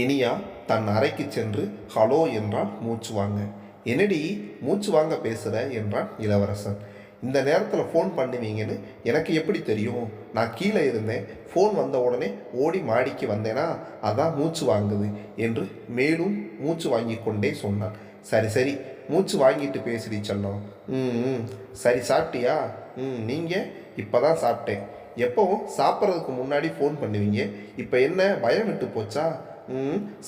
இனியா தன் அறைக்கு சென்று ஹலோ என்றால் மூச்சு வாங்க. என்னடி மூச்சு வாங்க பேசுகிற என்றான் இளவரசன். இந்த நேரத்தில் ஃபோன் பண்ணுவீங்கன்னு எனக்கு எப்படி தெரியும்? நான் கீழே இருந்தேன் ஃபோன் வந்த உடனே ஓடி மாடிக்கு வந்தேனா? அதான் மூச்சு வாங்குது என்று மேலும் மூச்சு வாங்கி கொண்டே சொன்னான். சரி சரி மூச்சு வாங்கிட்டு பேசுடி சொன்னோம் ம் ம். சரி சாப்பிட்டியா? ம் நீங்கள் இப்போ தான் சாப்பிட்டேன். எப்போவும் சாப்பிட்றதுக்கு முன்னாடி ஃபோன் பண்ணுவீங்க. இப்போ என்ன பயம் விட்டு போச்சா?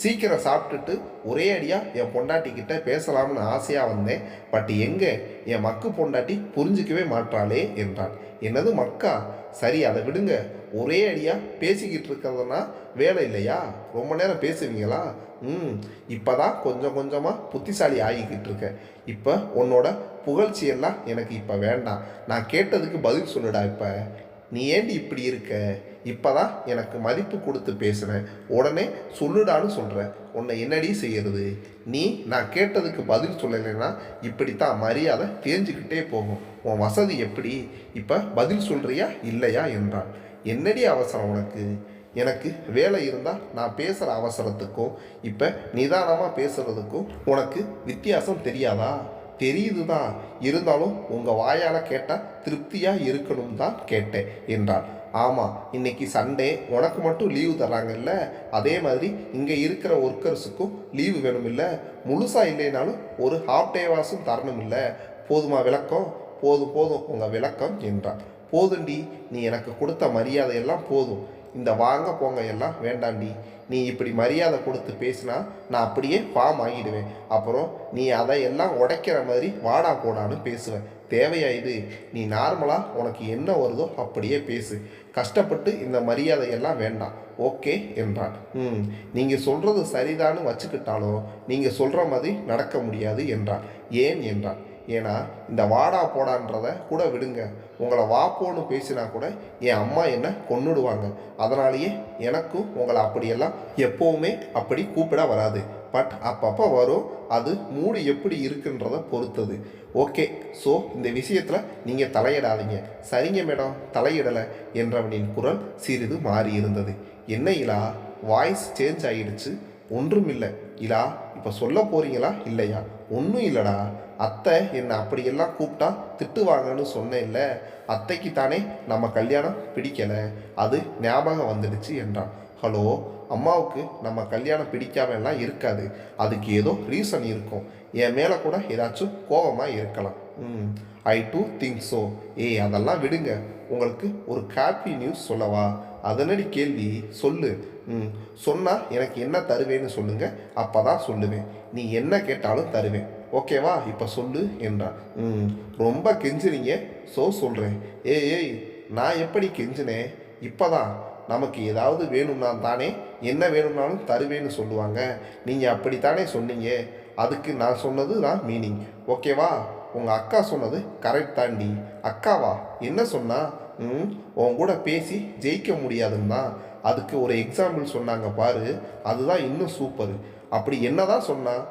சீக்கிரம் சாப்பிட்டுட்டு ஒரே அடியாக என் பொண்டாட்டிக்கிட்ட பேசலாம்னு ஆசையாக வந்தேன். பட் எங்கே? என் மக்கு பொண்டாட்டி புரிஞ்சிக்கவே மாட்டாளே என்றான் என்னது மக்கா? சரி அதை விடுங்க. ஒரே அடியாக பேசிக்கிட்டு இருக்கிறதுனா வேலை இல்லையா? ரொம்ப நேரம் பேசுவீங்களா? ம் இப்போ தான் கொஞ்சம் கொஞ்சமாக புத்திசாலி ஆகிக்கிட்டு இருக்கேன். இப்போ உன்னோட புகழ்ச்சியெல்லாம் எனக்கு இப்போ வேண்டாம். நான் கேட்டதுக்கு பதில் சொல்லுடா இப்போ. நீ ஏண்டி இப்படி இருக்க? இப்பதான் எனக்கு மதிப்பு கொடுத்து பேசுனேன் உடனே சொல்லுடான்னு சொல்கிறேன் உன்னை என்னடி செய்யறது? நீ நான் கேட்டதுக்கு பதில் சொல்லலைன்னா இப்படித்தான் மரியாதை தேஞ்சிக்கிட்டே போகும். உன் வசதி எப்படி? இப்போ பதில் சொல்கிறியா இல்லையா? என்றான். என்னடி அவசரம் உனக்கு? எனக்கு வேலை இருந்தால் நான் பேசுகிற அவசரத்துக்கும் இப்போ நிதானமாக பேசுகிறதுக்கும் உனக்கு வித்தியாசம் தெரியாதா? தெரியுது தான் இருந்தாலும் உங்கள் வாயால் கேட்டால் திருப்தியாக இருக்கணும் தான் கேட்டேன் என்றான் ஆமாம் இன்னைக்கு சண்டே உனக்கு மட்டும் லீவு தராங்கல்ல அதே மாதிரி இங்கே இருக்கிற ஒர்க்கர்ஸுக்கும் லீவு வேணும் இல்லை முழுசாக இல்லைனாலும் ஒரு ஹாஃப் டேவாஸும் தரணும் இல்லை போதுமா விளக்கம்? போதும் போதும் உங்கள் விளக்கம் என்றான் போதுண்டி நீ எனக்கு கொடுத்த மரியாதையெல்லாம் போதும். இந்த வாங்க போங்க எல்லாம் வேண்டாண்டி. நீ இப்படி மரியாதை கொடுத்து பேசினா நான் அப்படியே ஃபார்ம் ஆகிடுவேன். அப்புறம் நீ அதை எல்லாம் உடைக்கிற மாதிரி வாடா போடான்னு பேசுவேன். தேவையா இது? நீ நார்மலாக உனக்கு என்ன வருதோ அப்படியே பேசு. கஷ்டப்பட்டு இந்த மரியாதையெல்லாம் வேண்டாம். ஓகே என்றான். ம் நீங்கள் சொல்கிறது சரிதான்னு வச்சுக்கிட்டாலும் நீங்கள் சொல்கிற மாதிரி நடக்க முடியாது என்றான். ஏன் என்றான்? ஏன்னா இந்த வாடா போடான்றதை கூட விடுங்க. உங்களை வாப்போன்னு பேசினா கூட என் அம்மா என்னை கொன்னுடுவாங்க. அதனாலேயே எனக்கும் உங்களை அப்படியெல்லாம் எப்போவுமே அப்படி கூப்பிட வராது. பட் அப்பப்போ வரும். அது மூடு எப்படி இருக்குன்றத பொறுத்தது. ஓகே. ஸோ இந்த விஷயத்தில் நீங்கள் தலையிடாதீங்க. சரிங்க மேடம். தலையிடலை என்றவனின் குரல் சிறிது மாறி இருந்தது. என்ன இலா? வாய்ஸ் சேஞ்ச் ஆகிடுச்சு ஒன்றும் இல்லை இலா இப்போ சொல்ல போகிறீங்களா இல்லையா? ஒன்றும் இல்லைடா. அத்தை என்னை அப்படியெல்லாம் கூப்பிட்டா திட்டுவாங்கன்னு சொன்னேன்ல அத்தைக்கு தானே நம்ம கல்யாணம் பிடிக்கலை. அது ஞாபகம் வந்துடுச்சு என்றான். ஹலோ அம்மாவுக்கு நம்ம கல்யாணம் பிடிக்காம எல்லாம் இருக்காது. அதுக்கு ஏதோ ரீசன் இருக்கும். என் மேலே கூட ஏதாச்சும் கோபமாக இருக்கலாம். ம் ஐ டூ திங்க் ஸோ ஏய் அதெல்லாம் விடுங்க. உங்களுக்கு ஒரு ஹாப்பி நியூஸ் சொல்லவா? அதனடி கேள்வி? சொல்லு. ம் சொன்னால் எனக்கு என்ன தருவேன்னு சொல்லுங்கள் அப்போ தான் சொல்லுவேன். நீ என்ன கேட்டாலும் தருவேன். ஓகேவா? இப்போ சொல்லு என்றான். ம் ரொம்ப கெஞ்சுறீங்க ஸோ சொல்கிறேன் ஏய் ஏய் நான் எப்படி கெஞ்சினேன் இப்போ தான் நமக்கு ஏதாவது வேணும்னா தானே என்ன வேணும்னாலும் தருவேன்னு சொல்லுவாங்க. நீங்கள் அப்படித்தானே சொன்னீங்க? அதுக்கு நான் சொன்னது தான் மீனிங் ஓகேவா? உங்கள் அக்கா சொன்னது கரெக்ட் தாண்டி. அக்காவா? என்ன சொன்னா? ம் உன் கூட பேசி ஜெயிக்க முடியாதுன்னா அதுக்கு ஒரு எக்ஸாம்பிள் சொன்னாங்க பாரு. அதுதான் இன்னும் சூப்பர் அப்படி என்ன தான் சொன்னால்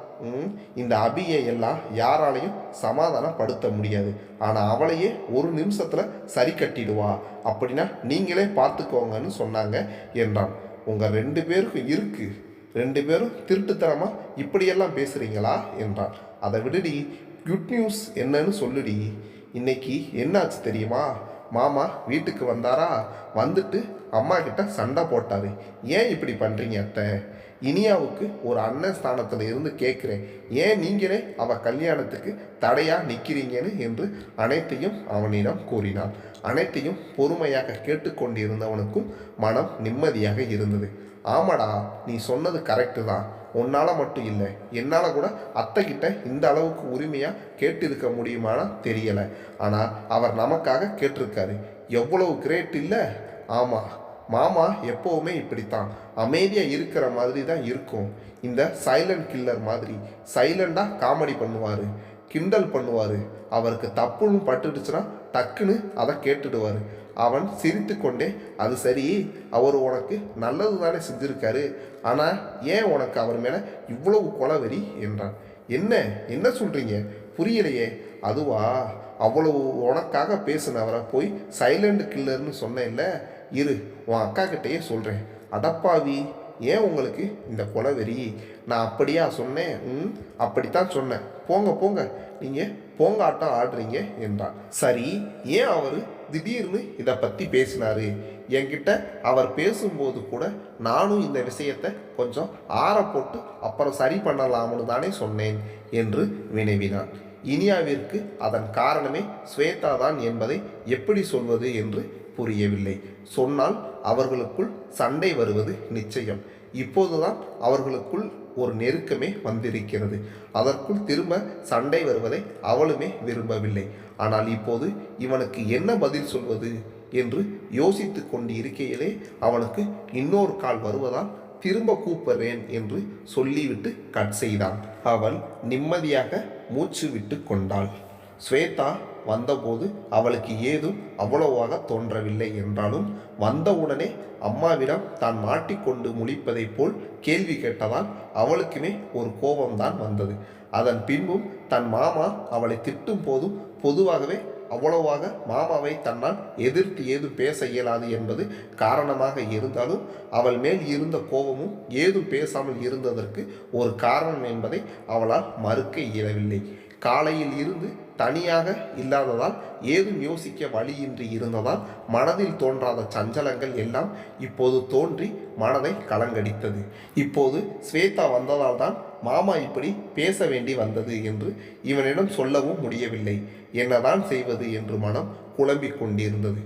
இந்த அபியை எல்லாம் யாராலையும் சமாதானப்படுத்த முடியாது. ஆனால் அவளையே ஒரு நிமிஷத்தில் சரி கட்டிடுவா. அப்படின்னா நீங்களே பார்த்துக்கோங்கன்னு சொன்னாங்க என்றான். உங்கள் ரெண்டு பேருக்கும் இருக்குது ரெண்டு பேரும் திருட்டுத்தனமாக இப்படியெல்லாம் பேசுகிறீங்களா என்றான். அதை விடுடி குட் நியூஸ் என்னன்னு சொல்லுடி. இன்னைக்கு என்னாச்சு தெரியுமா? மாமா வீட்டுக்கு வந்தாரா? வந்துட்டு அம்மா கிட்ட சண்டை போட்டார். ஏன் இப்படி பண்ணுறீங்க அத்தை? இனியாவுக்கு ஒரு அண்ணன் ஸ்தானத்தில் இருந்து கேட்குறேன் ஏன் நீங்களே அவள் கல்யாணத்துக்கு தடையாக நிற்கிறீங்கன்னு என்று அனைத்தையும் அவனிடம் கூறினான். அனைத்தையும் பொறுமையாக கேட்டுக்கொண்டிருந்தவனுக்கும் மனம் நிம்மதியாக இருந்தது. ஆமாடா நீ சொன்னது கரெக்டு தான். உன்னால் மட்டும் இல்லை என்னால் கூட அத்தைக்கிட்ட இந்த அளவுக்கு உரிமையாக கேட்டிருக்க முடியுமானா தெரியலை. ஆனால் அவர் நமக்காக கேட்டிருக்காரு. எவ்வளவு கிரேட் இல்லை? ஆமாம் மாமா எப்போவுமே இப்படித்தான். அமைதியாக இருக்கிற மாதிரி தான் இருக்கும். இந்த சைலண்ட் கில்லர் மாதிரி சைலண்டாக காமெடி பண்ணுவார். கிண்டல் பண்ணுவார். அவருக்கு தப்புன்னு பட்டுடுச்சுன்னா டக்குன்னு அதை கேட்டுடுவார். அவன் சிரித்து கொண்டே அது சரி அவர் உனக்கு நல்லது தானே செஞ்சுருக்காரு. ஆனால் ஏன் உனக்கு அவர் மேலே இவ்வளவு கொலவெறி? என்றான். என்ன? என்ன சொல்கிறீங்க புரியலையே. அதுவா? அவ்வளவு உனக்காக பேசினவரை போய் சைலண்ட் கில்லர்னு சொன்னேன்ல இரு உன் அக்கா கிட்டேயே சொல்கிறேன் அடப்பாவி ஏன் உங்களுக்கு இந்த கொலவெறி நான் அப்படியா சொன்னேன் ம் அப்படித்தான் சொன்னேன். போங்க போங்க நீங்கள் போங்க ஆட்டம் ஆடுறீங்க என்றான். சரி ஏன் அவர் திடீர்னு இதை பற்றி பேசினார்? என்கிட்ட அவர் பேசும்போது கூட நானும் இந்த விஷயத்தை கொஞ்சம் ஆற போட்டு அப்புறம் சரி பண்ணலாம்னு தானே சொன்னேன் என்று வினவினான். இனியாவிற்கு அதன் காரணமே ஸ்வேதா தான் என்பதை எப்படி சொல்வது என்று புரியவில்லை. சொன்னால் அவர்களுக்குள் சண்டை வருவது நிச்சயம். இப்போதுதான் அவர்களுக்குள் ஒரு நெருக்கமே வந்திருக்கிறது. அதற்குள் திரும்ப சண்டை வருவதை அவளுமே விரும்பவில்லை. ஆனால் இப்போது இவனுக்கு என்ன பதில் சொல்வது? என்று யோசித்து கொண்டு இருக்கையிலே அவனுக்கு இன்னொரு கால் வருவதால் திரும்ப கூப்பிடுறேன் என்று சொல்லிவிட்டு கட் செய்தான். அவள் நிம்மதியாக மூச்சு விட்டு கொண்டாள். ஸ்வேதா வந்தபோது அவளுக்கு ஏதும் அவ்வளவாக தோன்றவில்லை என்றாலும் வந்தவுடனே அம்மாவிடம் தான் மாட்டிக்கொண்டு முழிப்பதைப் போல் கேள்வி கேட்டதால் அவளுக்குமே ஒரு கோபம்தான் வந்தது. அதன் பின்பும் தன் மாமா அவளை திட்டும் போதும் பொதுவாகவே அவ்வளவாக மாமாவை தன்னால் எதிர்த்து ஏதும் பேச இயலாது என்பது காரணமாக இருந்தாலும் அவள் மேல் இருந்த கோபமும் ஏதும் பேசாமல் இருந்ததற்கு ஒரு காரணம் என்பதை அவளால் மறுக்க இயலவில்லை. காலையில் இருந்து தனியாக இல்லாததால் ஏதும் யோசிக்க வழியின்றி இருந்ததால் மனதில் தோன்றாத சஞ்சலங்கள் எல்லாம் இப்போது தோன்றி மனதை கலங்கடித்தது. இப்போது ஸ்வேதா வந்ததால் தான் மாமா இப்படி பேச வேண்டி வந்தது என்று இவனிடம் சொல்லவும் முடியவில்லை. என்னதான் செய்வது என்று மனம் குழம்பிக் கொண்டிருந்தது.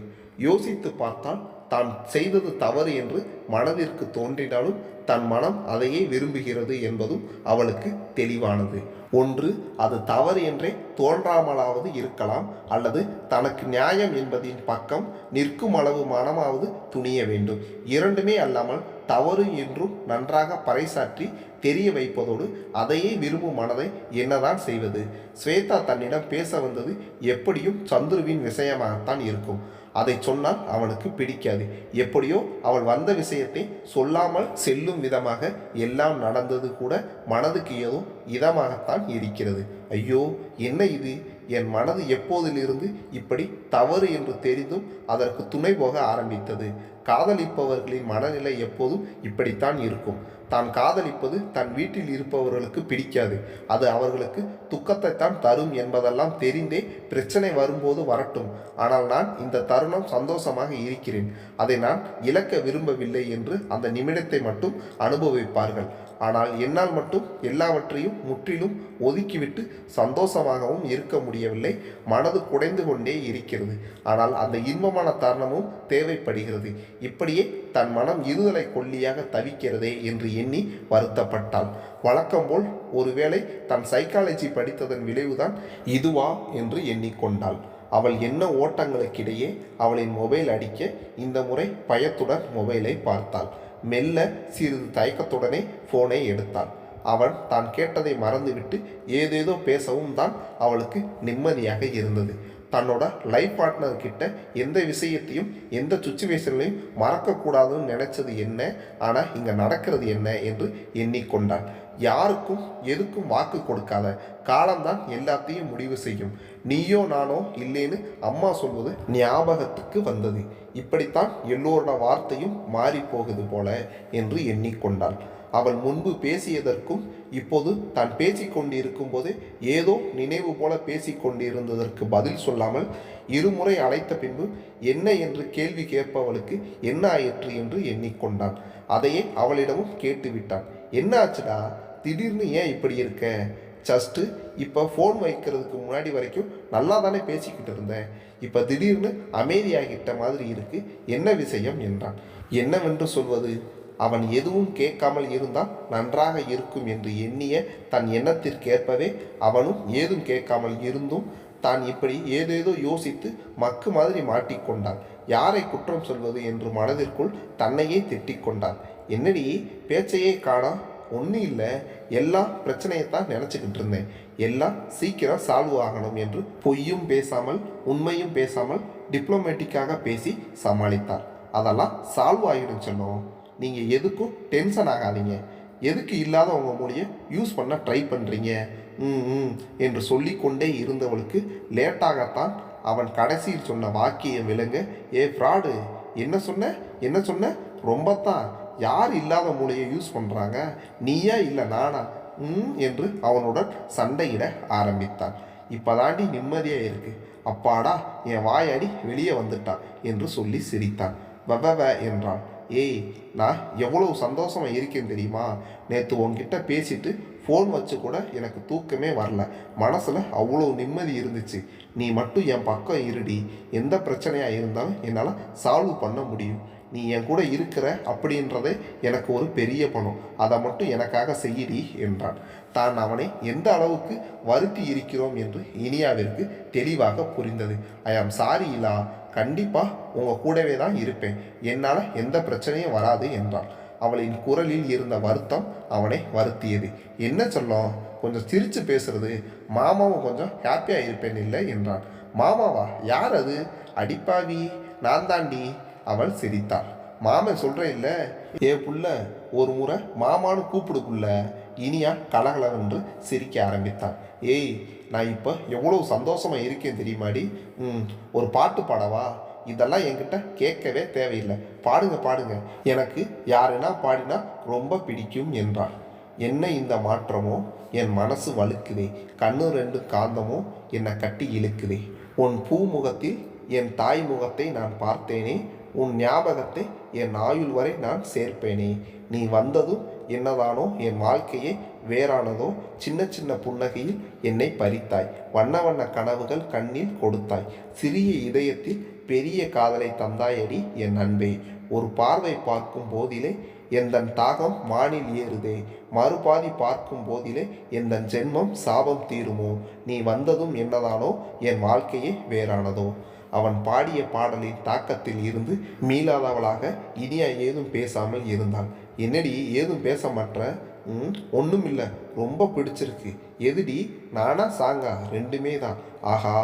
யோசித்து பார்த்தால் தான் செய்தது தவறு என்று மனதிற்கு தோன்றினாலும் தன் மனம் அதையே விரும்புகிறது என்பதும் அவளுக்கு தெளிவானது. ஒன்று அது தவறு என்றே தோன்றாமலாவது இருக்கலாம் அல்லது தனக்கு நியாயம் என்பதின் பக்கம் நிற்கும் அளவு மனமாவது துணிய வேண்டும். இரண்டுமே அல்லாமல் தவறு என்றும் நன்றாக பறைசாற்றி தெரிய வைப்பதோடு அதையே விரும்பும் மனதை என்னதான் செய்வது? ஸ்வேதா தன்னிடம் பேச வந்தது எப்படியும் சந்துருவின் விஷயமாகத்தான் இருக்கும். அதை சொன்னால் அவனுக்கு பிடிக்காது. எப்படியோ அவள் வந்த விஷயத்தை சொல்லாமல் செல்லும் விதமாக எல்லாம் நடந்தது கூட மனதுக்கு ஏதோ இதமாகத்தான் இருக்கிறது. ஐயோ என்ன இது? என் மனது எப்போதிலிருந்து இப்படி தவறு என்று தெரிந்தும் அதற்கு துணை போக ஆரம்பித்தது. காதலிப்பவர்களின் மனநிலை எப்போதும் இப்படித்தான் இருக்கும். தான் காதலிப்பது தன் வீட்டில் இருப்பவர்களுக்கு பிடிக்காது. அது அவர்களுக்கு துக்கத்தை தான் தரும் என்பதெல்லாம் தெரிந்தே பிரச்சனை வரும்போது வரட்டும். ஆனால் நான் இந்த தருணம் சந்தோஷமாக இருக்கிறேன். அதை நான் இழக்க விரும்பவில்லை என்று அந்த நிமிடத்தை மட்டும் அனுபவிப்பார்கள். ஆனால் என்னால் மட்டும் எல்லாவற்றையும் முற்றிலும் ஒதுக்கிவிட்டு சந்தோஷமாகவும் இருக்க முடியவில்லை. மனது குடைந்து கொண்டே இருக்கிறது. ஆனால் அந்த இன்பமான தருணமும் தேவைப்படுகிறது. இப்படியே தன் மனம் இருதலை கொல்லியாக தவிக்கிறதே என்று எண்ணி வருத்தப்பட்டாள். வழக்கம்போல் ஒருவேளை தன் சைக்காலஜி படித்ததன் விளைவுதான் இதுவா என்று எண்ணிக்கொண்டாள். அவள் என்ன ஓட்டங்களுக்கிடையே அவளின் மொபைல் அடிக்க இந்த முறை பயத்துடன் மொபைலை பார்த்தாள். மெல்ல சிறிது தயக்கத்துடனே ஃபோனை எடுத்தாள் அவன் தான் கேட்டதை மறந்துவிட்டு ஏதேதோ பேசவும் தான் அவளுக்கு நிம்மதியாக இருந்தது. தன்னோட லைஃப் பார்ட்னர் கிட்ட எந்த விஷயத்தையும் எந்த சுச்சுவேஷன்லையும் மறக்கக்கூடாதுன்னு நினச்சது என்ன? ஆனால் இங்கே நடக்கிறது என்ன? என்று எண்ணிக்கொண்டாள். யாருக்கும் எதுக்கும் வாக்கு கொடுக்காத காலம்தான் எல்லாத்தையும் முடிவு செய்யும். நீயோ நானோ இல்லைன்னு அம்மா சொல்வது ஞாபகத்துக்கு வந்தது. இப்படித்தான் எல்லோரோட வார்த்தையும் மாறி போகுது போல என்று எண்ணிக்கொண்டாள். அவள் முன்பு பேசியதற்கும் இப்போது தான் பேசிக்கொண்டிருக்கும் போது ஏதோ நினைவு போல பேசிக்கொண்டிருந்ததற்கு பதில் சொல்லாமல் இருமுறை அழைத்த பின்பு என்ன என்று கேள்வி கேட்பவளுக்கு என்ன ஆயிற்று என்று எண்ணிக்கொண்டான் அதையே அவளிடமும் கேட்டுவிட்டான் என்ன ஆச்சுடா திடீர்னு ஏன் இப்படி இருக்க? ஜஸ்ட்டு இப்போ ஃபோன் வைக்கிறதுக்கு முன்னாடி வரைக்கும் நல்லா தானே பேசிக்கிட்டு இருந்தேன். இப்போ திடீர்னு அமைதியாகிட்ட மாதிரி இருக்குது என்ன விஷயம் என்றான். என்னவென்று சொல்வது? அவன் எதுவும் கேட்காமல் இருந்தால் நன்றாக இருக்கும் என்று எண்ணிய தன் எண்ணத்திற்கேற்பவே அவனும் ஏதும் கேட்காமல் இருந்தும் தான் இப்படி ஏதேதோ யோசித்து மக்கு மாதிரி மாட்டிக்கொண்டான் யாரை குற்றம் சொல்வது என்று மனதிற்குள் தன்னையே திட்டிக்கொண்டான் என்னடி பேச்சையே காணா? ஒன்றும் இல்லை எல்லா பிரச்சனையைத்தான் நினச்சிக்கிட்டு இருந்தேன். எல்லாம் சீக்கிரம் சால்வ் ஆகணும் என்று பொய்யும் பேசாமல் உண்மையும் பேசாமல் டிப்ளமேட்டிக்காக பேசி சமாளித்தார். அதெல்லாம் சால்வ் ஆகிடும் சொன்னோம் நீங்கள் எதுக்கும் டென்ஷன் ஆகாதீங்க. எதுக்கு இல்லாத உங்கள் மொழியை யூஸ் பண்ண ட்ரை பண்ணுறீங்க ம் ம் என்று சொல்லிக்கொண்டே இருந்தவளுக்கு லேட்டாகத்தான் அவன் கடைசியில் சொன்ன வாக்கியம் விலங்க ஏ ஃப்ராடு என்ன சொன்ன? என்ன சொன்ன? ரொம்பத்தான் யார் இல்லாத மூளையை யூஸ் பண்ணுறாங்க நீயா இல்லை நானா? ம் என்று அவனுடன் சண்டையிட ஆரம்பித்தான். இப்போதாண்டி நிம்மதியாக இருக்குது அப்பாடா என் வாயாடி வெளியே வந்துட்டான் என்று சொல்லி சிரித்தான். வவவ என்றான். ஏய் நான் எவ்வளோ சந்தோஷமாக இருக்கேன் தெரியுமா? நேற்று உன்கிட்ட பேசிட்டு ஃபோன் வச்சு கூட எனக்கு தூக்கமே வரல. மனசில் அவ்வளோ நிம்மதி இருந்துச்சு. நீ மட்டும் என் பக்கம் இருடி. எந்த பிரச்சனையாக இருந்தாலும் என்னால் சால்வ் பண்ண முடியும். நீ என் கூட இருக்கிற அப்படின்றதே எனக்கு ஒரு பெரிய பணம். அதை மட்டும் எனக்காக செய்யடி என்றான். தான் அவனை எந்த அளவுக்கு வருத்தி இருக்கிறோம் என்று இனியாவிற்கு தெளிவாக புரிந்தது. ஐ ஆம் சாரி இல்லா. கண்டிப்பாக உங்கள் கூடவே தான் இருப்பேன். என்னால் எந்த பிரச்சனையும் வராது என்றாள் அவளின் குரலில் இருந்த வருத்தம் அவனை வருத்தியது. என்ன சொல்லும்? கொஞ்சம் சிரித்து பேசுறது. மாமாவும் கொஞ்சம் ஹாப்பியாக இருப்பேன் இல்லை? என்றான். மாமாவா? யார் அது? அடிப்பாவி. நான் தாண்டி அவள் சிரித்தாள் மாமன் சொல்கிறேன் இல்லை. ஏ புள்ள ஒரு முறை மாமான்னு கூப்பிடுக்குள்ள. இனியா கலகலவென்று சிரிக்க ஆரம்பித்தான் ஏய் நான் இப்போ எவ்வளோ சந்தோஷமாக இருக்கேன் தெரியுமாடி? ம் ஒரு பாட்டு பாடவா? இதெல்லாம் என்கிட்ட கேட்கவே தேவையில்லை. பாடுங்க பாடுங்க. எனக்கு யாருன்னா பாடினா ரொம்ப பிடிக்கும் என்றான் என்ன இந்த மாற்றமோ? என் மனசு வழுக்குதே. கண்ணு ரெண்டு காந்தமோ என்னை கட்டி இழுக்குதே. உன் பூமுகத்தில் என் தாய் முகத்தை நான் பார்த்தேனே. உன் ஞாபகத்தை என் ஆயுள் வரை நான் சேர்ப்பேனே. நீ வந்ததும் என்னதானோ என் வாழ்க்கையே வேறானதோ சின்ன சின்ன புன்னகையில் என்னை பறித்தாய். வண்ண வண்ண கனவுகள் கண்ணில் கொடுத்தாய். சிறிய இதயத்தில் பெரிய காதலை தந்தாயடி என் அன்பே. ஒரு பார்வை பார்க்கும் போதிலே எந்தன் தாகம் மானில் ஏறுதே. மறுபாதி பார்க்கும் போதிலே எந்தன் ஜென்மம் சாபம் தீருமோ. நீ வந்ததும் என்னதானோ என் வாழ்க்கையே வேறானதோ. அவன் பாடிய பாடலின் தாக்கத்தில் இருந்து மீளாதவளாக இனியா ஏதும் பேசாமல் இருந்தாள். என்னடி ஏதும் பேச மாட்ட ஒன்றும் இல்லை ரொம்ப பிடிச்சிருக்கு. எதுடி? நானா சாங்கா? ரெண்டுமே தான். ஆஹா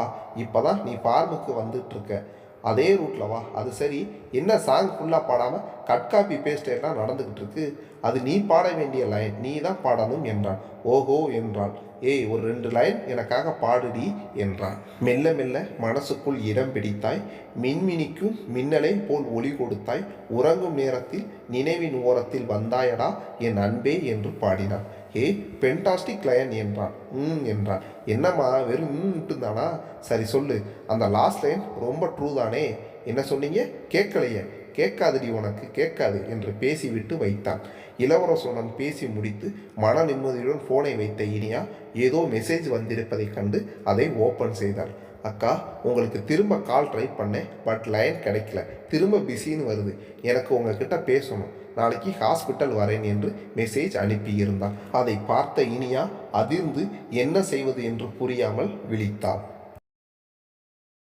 இப்போதான் நீ ஃபார்முக்கு வந்துட்டுருக்க அதே ரூட்டில் வா. அது சரி. என்ன சாங் ஃபுல்லாக பாடாமல் கட் காப்பி பேஸ்ட் எல்லாம் நடந்துக்கிட்டு இருக்கு அது நீ பாட வேண்டிய லைன் நீ தான் பாடணும் என்றான். ஓஹோ என்றாள் ஏய் ஒரு ரெண்டு லைன் எனக்காக பாடுடி என்றான். மெல்ல மெல்ல மனசுக்குள் இடம் பிடித்தாய். மின்மினிக்கும் மின்னலை போல் ஒளி கொடுத்தாய். உறங்கும் நேரத்தில் நினைவின் ஓரத்தில் வந்தாயடா என் அன்பே என்று பாடினான். ஏ பென்டாஸ்டிக் லயன் என்றான். ம் என்றான். என்னம்மா வெறும் ம் தானா சரி சொல்லு. அந்த லாஸ்ட் லைன் ரொம்ப ட்ரூ தானே? என்ன சொன்னீங்க? கேட்கலையே. கேட்காதடி உனக்கு கேட்காது என்று பேசிவிட்டு வைத்தான். இளவரசனுடன் பேசி முடித்து மன நிம்மதியுடன் ஃபோனை வைத்த இனியா ஏதோ மெசேஜ் வந்திருப்பதைக் கண்டு அதை ஓப்பன் செய்தாள். அக்கா உங்களுக்கு திரும்ப கால் ட்ரை பண்ணேன் பட் லைன் கிடைக்கல. திரும்ப பிஸின்னு வருது. எனக்கு உங்ககிட்ட பேசணும். நாளைக்கு ஹாஸ்பிட்டல் வரேன் என்று மெசேஜ் அனுப்பியிருந்தான். அதை பார்த்த இனியா அதிர்ந்து என்ன செய்வது என்று புரியாமல் விழித்தாள்.